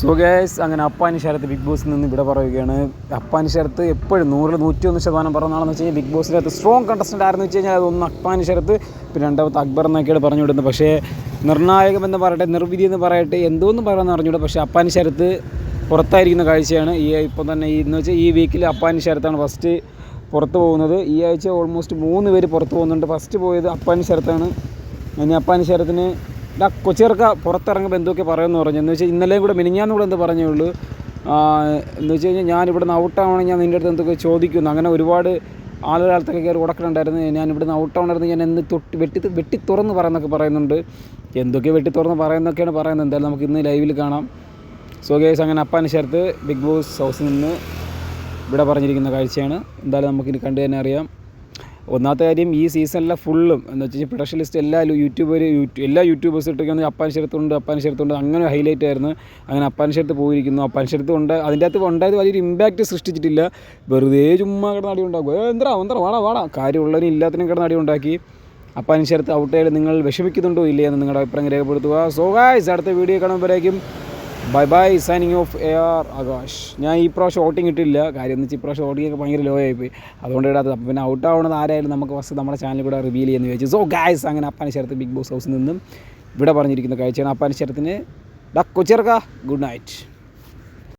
So guys അങ്ങനെ Appani Sarath big ബോസിൽ നിന്ന് ഇവിടെ പറയുകയാണ്. അപ്പാനി ശരത്ത് എപ്പോഴും നൂറിൽ നൂറ്റി ഒന്ന് ശതമാനം പറഞ്ഞാണെന്ന് വെച്ച് കഴിഞ്ഞാൽ ബിഗ് ബോസിനകത്ത് സ്ട്രോങ് കണ്ടസ്റ്റന്റ് ആയിരുന്നു വെച്ച് കഴിഞ്ഞാൽ അതൊന്ന് അപ്പാനി ശരത്ത് പിന്നെ രണ്ടാമത്തെ അക്ബർ എന്നൊക്കെയാണ് പറഞ്ഞു വിടുന്നത് പക്ഷേ നിർണായകം എന്ന് പറയട്ടെ നിർവിധി എന്ന് പറയട്ടെ എന്തോന്നും പറയാമെന്ന് അറിഞ്ഞൂടെ പക്ഷേ അപ്പാനി ശരത്ത് പുറത്തായിരിക്കുന്ന കാഴ്ചയാണ്. ഈ ഇപ്പം തന്നെ ഈ എന്ന് വെച്ചാൽ ഈ വീക്കിൽ അപ്പാനി ശരത്താണ് ഫസ്റ്റ് പുറത്ത് പോകുന്നത്. ഈ ആഴ്ച ഓൾമോസ്റ്റ് മൂന്ന് പേര് പുറത്ത് പോകുന്നുണ്ട്. ഫസ്റ്റ് പോയത് അപ്പാനി ശരത്താണ്. ഇനി അപ്പാനി ശരത്തിന് ഡാ കൊച്ചിയർക്ക പുറത്തിറങ്ങുമ്പോൾ എന്തൊക്കെ പറയുമെന്ന് പറഞ്ഞു. എന്ന് വെച്ചാൽ ഇന്നലെയും കൂടെ മിനിഞ്ഞാന്ന് കൂടെ എന്ത് പറഞ്ഞേ ഉള്ളൂ? എന്ന് വെച്ച് കഴിഞ്ഞാൽ ഞാൻ ഇവിടെ ഔട്ട് ഔട്ടാവണമെങ്കിൽ ഞാൻ നിന്റെ അടുത്ത് എന്തൊക്കെ ചോദിക്കുന്നു. അങ്ങനെ ഒരുപാട് ആളുകളത്തൊക്കെ കയറി ഉടക്കണുണ്ടായിരുന്നു ഞാൻ ഔട്ട് ഔട്ടാവണമായിരുന്നു ഞാൻ എന്ന് തൊട്ട് വെട്ടി വെട്ടി തുറന്ന് പറയുന്നൊക്കെ പറയുന്നുണ്ട്. എന്തൊക്കെ വെട്ടി തുറന്ന് പറയുന്നൊക്കെയാണ് പറയുന്നത്. എന്തായാലും നമുക്ക് ഇന്ന് ലൈവിൽ കാണാം. സോ ഗേസ് അങ്ങനെ അപ്പാൻ ചേർത്ത് ബിഗ് ബോസ് ഹൗസിൽ നിന്ന് ഇവിടെ പറഞ്ഞിരിക്കുന്ന കാഴ്ചയാണ്. എന്തായാലും നമുക്കിനി കണ്ടു തന്നെ അറിയാം. ഒന്നാമത്തെ കാര്യം ഈ സീസണിലെ ഫുള്ളും എന്ന് വെച്ച് കഴിഞ്ഞാൽ പ്രൊഡക്ഷൻ ലിസ്റ്റ് എല്ലാ യൂട്യൂബർ എല്ലാ യൂട്യൂബേഴ്സ് ഇട്ടിരിക്കുന്നത് അപ്പാൻ ശരത്തുണ്ട് അപ്പാൻ ശരത്തുണ്ട് അങ്ങനെ ഹൈലൈറ്റ് ആയിരുന്നു. അങ്ങനെ അപ്പാൻ ശരത്ത് പോയിരിക്കുന്നു. അപ്പാൻ ശരത്ത് ഉണ്ട് അതിന്റെ അകത്ത് ഉണ്ടായത് വലിയൊരു ഇമ്പാക്റ്റ് സൃഷ്ടിച്ചിട്ടില്ല. വെറുതെ ചുമ്മാ കിടന്ന് അടി ഉണ്ടാക്കും എന്താ എന്താ വാടാ വാടാ. കാര്യമുള്ളവരും ഇല്ലാത്തതിനും കിടന്ന് അടി ഉണ്ടാക്കി. അപ്പാൻ ശരത്ത് ഔട്ട് ആയാലും നിങ്ങൾ വിഷമിക്കുന്നുണ്ടോ ഇല്ലേ എന്ന് നിങ്ങളുടെ അഭിപ്രായം രേഖപ്പെടുത്തുക. സോ ഗായ്സ് അടുത്ത video കാണുമ്പോഴേക്കും bye bye signing off A R Akash. ഞാൻ ഈ പ്രാവശ്യം ഓട്ടിങ് കിട്ടില്ല കാര്യം എന്ന് വെച്ചാൽ ഈ പ്രാവശ്യം വോട്ടിംഗ് ഒക്കെ ഭയങ്കര ലോ ആയിപ്പോയി അതുകൊണ്ട് ഇടാത്തത് അപ്പം പിന്നെ ഔട്ട് ആവുന്നത് ആരായാലും നമുക്ക് ഫസ്റ്റ് നമ്മുടെ ചാനൽ കൂടെ റിവീൽ ചെയ്യുന്ന ചോദിച്ചു സോ ഗായ്സ് അങ്ങനെ അപ്പാനി ശരത്ത് ബിഗ് ബോസ് ഹൗസിൽ നിന്നും ഇവിടെ പറഞ്ഞിരിക്കുന്ന കാഴ്ചയാണ് അപ്പാനി ശരത്തിന്. ഡ കൊച്ചിറക്ക ഗുഡ് നൈറ്റ്